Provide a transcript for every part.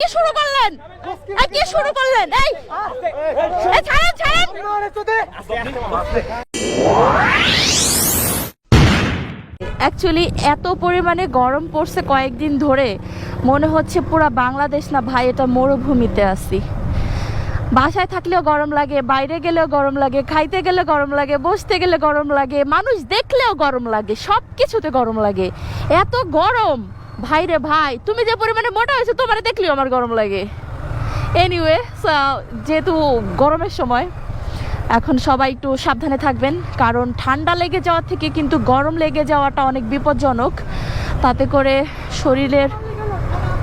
কি শুরু করলেন? কি শুরু করলেন? এই! এই ছাড়েন ছাড়েন! অ্যাকচুয়ালি এত পরিমাণে গরম পড়ছে কয়েকদিন ধরে। মনে হচ্ছে পুরো বাংলাদেশ না ভাই এটা মরুভূমিতে আছি। বাসায় থাকলেও গরম লাগে বাইরে গেলেও গরম লাগে খাইতে গেলে গরম লাগে বসতে গেলে গরম লাগে মানুষ দেখলেও গরম লাগে সব কিছুতে গরম লাগে। এত গরম! ভাই রে ভাই, তুমি যে পরিমাণে মোটা হয়েছো, তোমার দেখলেও আমার গরম লাগে। এনিওয়ে যেহেতু গরমের সময়, এখন সবাই একটু সাবধানে থাকবেন, কারণ ঠান্ডা লেগে যাওয়া থেকে কিন্তু গরম লেগে যাওয়াটা অনেক বিপজ্জনক। তাতে করে শরীরের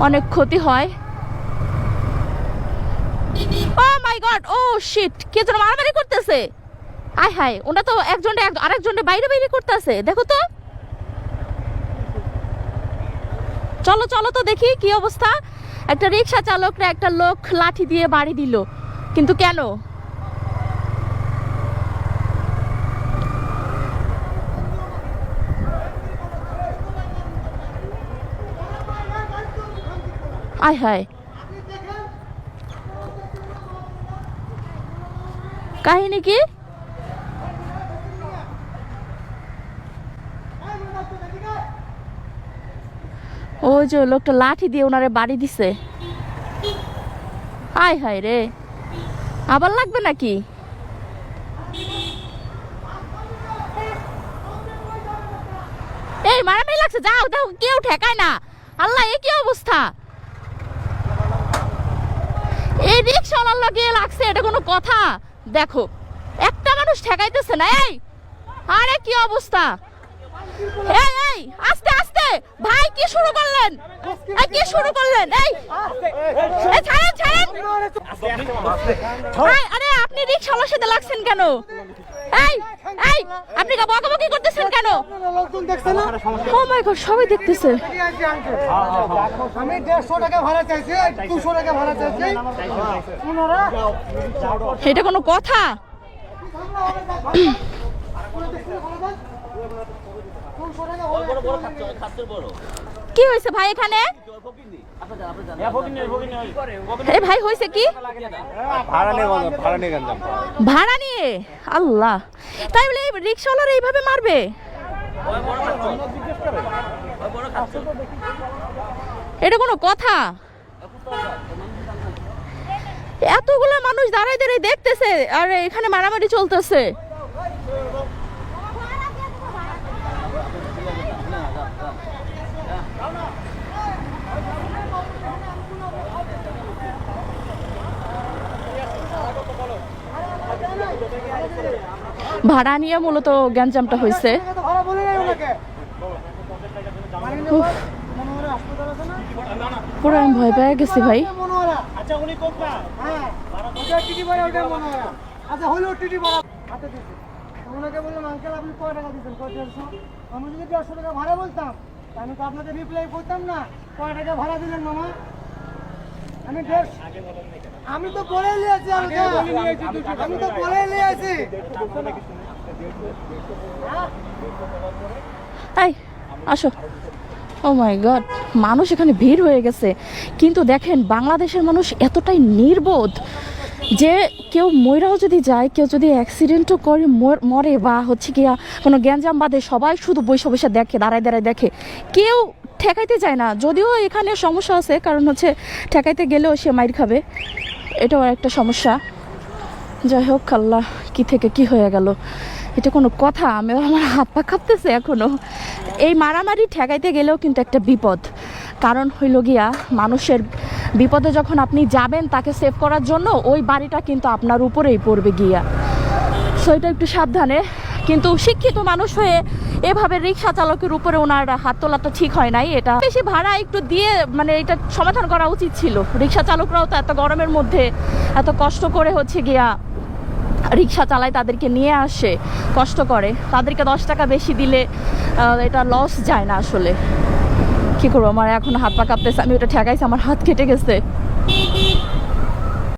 অনেক ক্ষতি হয়। ও মাই গড, ও শিট কে যেন মারামারি করতেছে। আয় হায়, ওটা তো একজনে আরেকজনে বাইরে বাইরে করতেছে, দেখো তো। চলো চলো তো দেখি কি অবস্থা। একটা রিক্সা চালকরা একটা লোক লাঠি দিয়ে বাড়ি দিল। কিন্তু কেন? আয় হায়। কাহিনী কি? ওই যে লোকটা লাঠি দিয়ে ওনারে বাড়ি দিছে। হায় হায় রে। আবার লাগবে নাকি? এই, মারামারি লাগছে, যাও দেখো কেউ ঠেকায় না। আল্লাহ, এ কি অবস্থা? এই রিক্সাওয়ালার লগে লাগছে, এটা কোনো কথা? দেখো, একটা মানুষ ঠেকাইতেছে না, এই! আরে, কি অবস্থা? এই এই, আস্তে আস্তে! ভাই, কি শুরু করলেন কি শুরু করলেন? এই ছাড়েন ছাড়েন। আরে, আপনি রিক্সাওয়ালার সাথে লাগছেন কেন? এই এই, আপনি বকাবকি করতেছেন কেন? লোকজন দেখছে না ও মাই গড সবাই দেখতেছে। আমি দেড়শো টাকা ভাড়া চাইছি দুশো টাকা ভাড়া চাইছি ওনারা এটা কোনো কথা? দুশো টাকা ভাড়া কি হয়েছে ভাই এখানে? ভাই হয়েছে কি? ভাড়া নিয়ে আল্লাহ। তাই বলে রিক্সাওয়ালারা এইভাবে মারবে? এটা কোনো কথা? এতগুলো মানুষ দাঁড়ায় দাঁড়ায় দেখতেছে আর এখানে মারামারি চলতেছে। ভাড়া নিয়ে মূলত গ্যাঞ্জামটা হয়েছে। পুরো আমি ভয় পেয়ে গেছি ভাই। মনোহরা আচ্ছা আপনি কয় টাকা আমি যদি দেড়শো টাকা ভাড়া বলতাম আমি তো আপনাকে রিপ্লাই করতাম না। কয় টাকা ভাড়া দিলেন মামা আমি আমি তো বলে নিয়েছি আমি তো বলে নিয়েছি এই আসো। ও মাই গড মানুষ এখানে ভিড় হয়ে গেছে। কিন্তু দেখেন বাংলাদেশের মানুষ এতটাই নির্বোধ যে কেউ ময়রাও যদি যায় কেউ যদি অ্যাক্সিডেন্টও করে মর- মরে বা হচ্ছে গিয়া কোনো গ্যাঞ্জাম বাদে সবাই শুধু বসে বসে দেখে দাঁড়ায় দাঁড়ায় দেখে। কেউ ঠেকাইতে যায় না। যদিও এখানে সমস্যা আছে, কারণ হচ্ছে ঠেকাইতে গেলেও সে মাইর খাবে। এটাও একটা সমস্যা। যাই হোক, আল্লাহ কি থেকে কি হয়ে গেল। এটা কোনো কথা আমি আমার হাত পা কাঁপতেছে এখনও। এই মারামারি ঠেকাইতে গেলেও কিন্তু একটা বিপদ। কারণ হইল গিয়া, মানুষের বিপদে যখন আপনি যাবেন তাকে সেভ করার জন্য, ওই বাড়িটা কিন্তু আপনার উপরেই পড়বে গিয়া। সো এটা একটু সাবধানে। কিন্তু শিক্ষিত মানুষ হয়ে এভাবে রিক্সা চালকের উপরে ওনার হাত তোলা তো ঠিক হয় নাই, এটা বেশি ভাড়া একটু দিয়ে মানে এটা সমাধান করা উচিত ছিল। রিক্সা চালকরাও তো এত গরমের মধ্যে এত কষ্ট করে হচ্ছে গিয়া রিক্সা চালায় তাদেরকে নিয়ে আসে, কষ্ট করে। তাদেরকে দশ টাকা বেশি দিলে এটা লস যায় না আসলে। কি করব, আমার এখন হাত পা কাঁপতেছে, আমি ওটা ঠেকাইছি, আমার হাত কেটে গেছে।